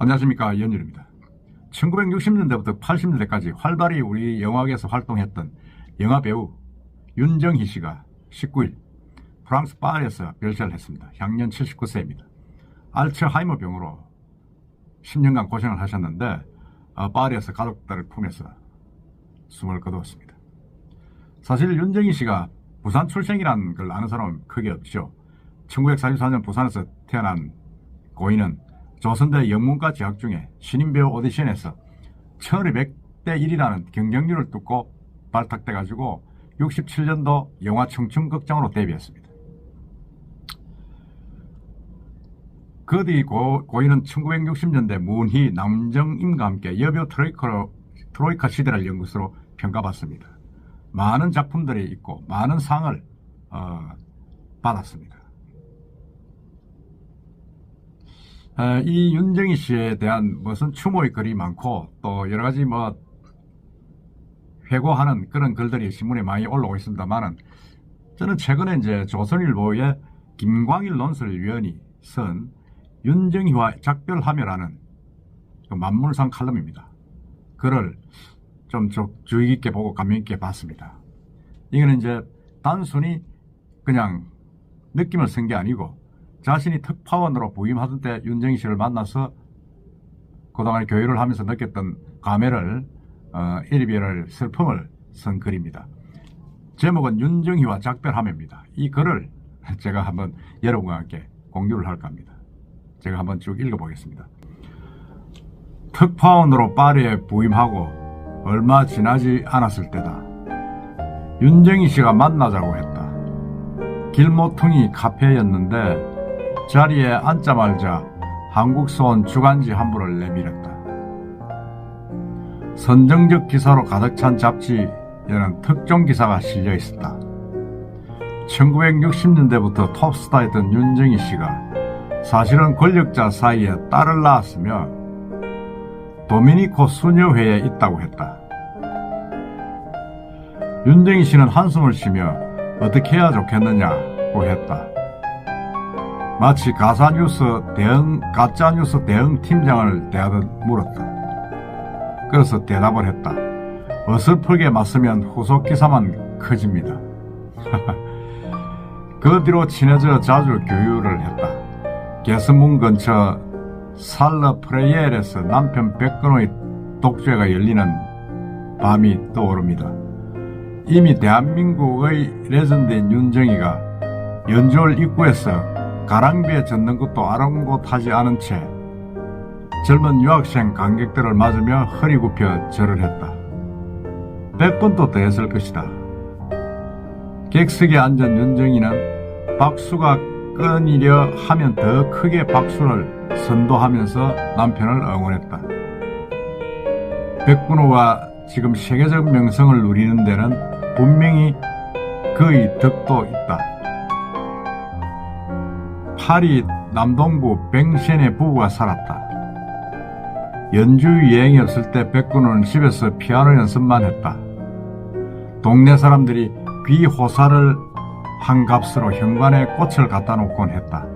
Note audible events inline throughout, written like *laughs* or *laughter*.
안녕하십니까 연율입니다. 1960년대부터 80년대까지 활발히 우리 영화계에서 활동했던 영화 배우 윤정희 씨가 19일 프랑스 파리에서 별세를 했습니다. 향년 79세입니다. 알츠하이머 병으로 10년간 고생을 하셨는데 어, 파리에서 가족들을 품에서 숨을 거두었습니다. 사실 윤정희 씨가 부산 출생이라는 걸 아는 사람은 크게 없죠. 1944년 부산에서 태어난 고인은 조선대 영문과 재학 중에 신인 배우 오디션에서 1200대 1이라는 경쟁률을 뚫고 발탁돼 가지고 67년도 영화 청춘극장으로 데뷔했습니다. 그 뒤 고인은 1960년대 문희, 남정임과 함께 여배우 트로이카로, 트로이카 시대를 연구소로 평가받습니다. 많은 작품들이 있고 많은 상을 어, 받았습니다. 어, 이 윤정희 씨에 대한 무슨 추모의 글이 많고 또 여러 가지 뭐 회고하는 그런 글들이 신문에 많이 올라오고 있습니다만은 저는 최근에 이제 조선일보의 김광일 논설위원이 쓴 윤정희와 작별하며라는 그 만물상 칼럼입니다. 그를 좀, 좀 주의 깊게 보고 감명 깊게 봤습니다. 이거는 이제 단순히 그냥 느낌을 쓴 게 아니고 자신이 특파원으로 부임하던 때 윤정희 씨를 만나서 그동안 교류를 하면서 느꼈던 감회를 어, 일별을 슬픔을 쓴 글입니다. 제목은 윤정희와 작별함입니다. 이 글을 *laughs* 제가 한번 여러분과 함께 공유를 할까 합니다. 제가 한번 쭉 읽어보겠습니다. 특파원으로 파리에 부임하고 얼마 지나지 않았을 때다. 윤정희 씨가 만나자고 했다. 길모퉁이 카페였는데 자리에 앉자마자 한국서 온 주간지 한 부를 내밀었다. 선정적 기사로 가득 찬 잡지에는 특종 기사가 실려 있었다. 1960년대부터 톱스타였던 윤정희 씨가 사실은 권력자 사이에 딸을 낳았으며 도미니코 수녀회에 있다고 했다. 윤정희 씨는 한숨을 쉬며 어떻게 해야 좋겠느냐고 했다. 마치 가사뉴스 대응, 가짜뉴스 대응 팀장을 대하듯 물었다. 그래서 대답을 했다. 어설프게 맞으면 후속 기사만 커집니다. *laughs* 그 뒤로 친해져 자주 교류를 했다. 개스문 근처 살러 프레이엘에서 남편 백근호의 독재가 열리는 밤이 떠오릅니다. 이미 대한민국의 레전드인 윤정희가 연주월 입구에서 가랑비에 젖는 것도 아랑곳하지 않은 채 젊은 유학생 관객들을 맞으며 허리 굽혀 절을 했다. 백 번도 더 했을 것이다. 객석에 앉은 윤정희는 박수가 끊이려 하면 더 크게 박수를 선도하면서 남편을 응원했다. 백군호가 지금 세계적 명성을 누리는 데는 분명히 그의 덕도 있다. 파리 남동부 뱅센의 부부가 살았다. 연주 여행이 없을 때 백군호는 집에서 피아노 연습만 했다. 동네 사람들이 귀호사를 한 값으로 현관에 꽃을 갖다 놓곤 했다.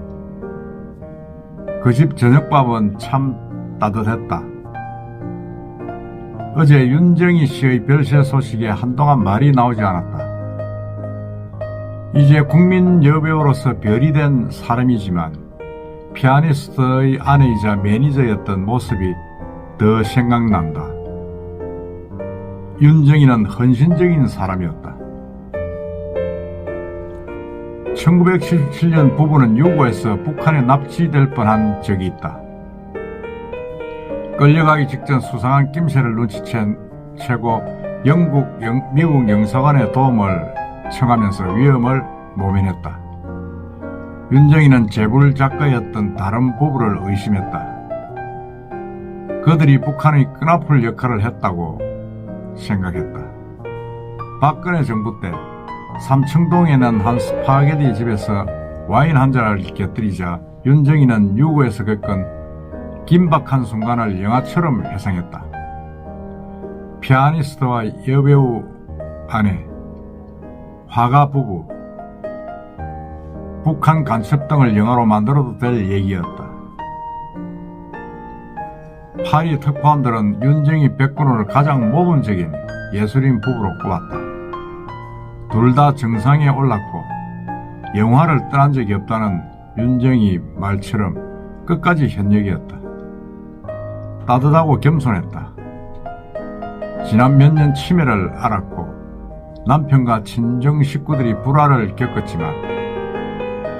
그 집 저녁밥은 참 따뜻했다. 어제 윤정희 씨의 별세 소식에 한동안 말이 나오지 않았다. 이제 국민 여배우로서 별이 된 사람이지만 피아니스트의 아내이자 매니저였던 모습이 더 생각난다. 윤정희는 헌신적인 사람이었다. 1977년 부부는 유고에서 북한에 납치될 뻔한 적이 있다. 끌려가기 직전 수상한 낌새를 눈치챈 최고 영국, 영, 미국 영사관의 도움을 청하면서 위험을 모면했다. 윤정희는 재벌 작가였던 다른 부부를 의심했다. 그들이 북한의 끈아풀 역할을 했다고 생각했다. 박근혜 정부 때 삼청동에 있는 한 스파게티 집에서 와인 한 잔을 곁들이자 윤정희는 유고에서 겪은 긴박한 순간을 영화처럼 회상했다. 피아니스트와 여배우 아내, 화가 부부, 북한 간첩 등을 영화로 만들어도 될 얘기였다. 파리 특파원들은 윤정희 백군을 가장 모범적인 예술인 부부로 꼽았다. 둘 다 정상에 올랐고 영화를 떠난 적이 없다는 윤정희 말처럼 끝까지 현역이었다. 따뜻하고 겸손했다. 지난 몇 년 치매를 앓았고 남편과 친정 식구들이 불화를 겪었지만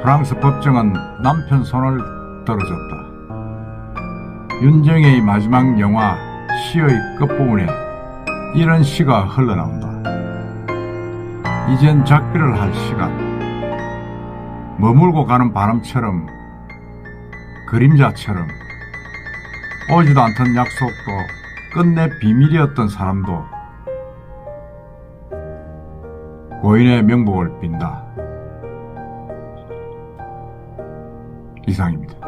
프랑스 법정은 남편 손을 들어줬다. 윤정의 마지막 영화 시의 끝부분에 이런 시가 흘러나온다. 이젠 작별을 할 시간. 머물고 가는 바람처럼 그림자처럼 오지도 않던 약속도 끝내 비밀이었던 사람도 고인의 명복을 빈다. 이상입니다.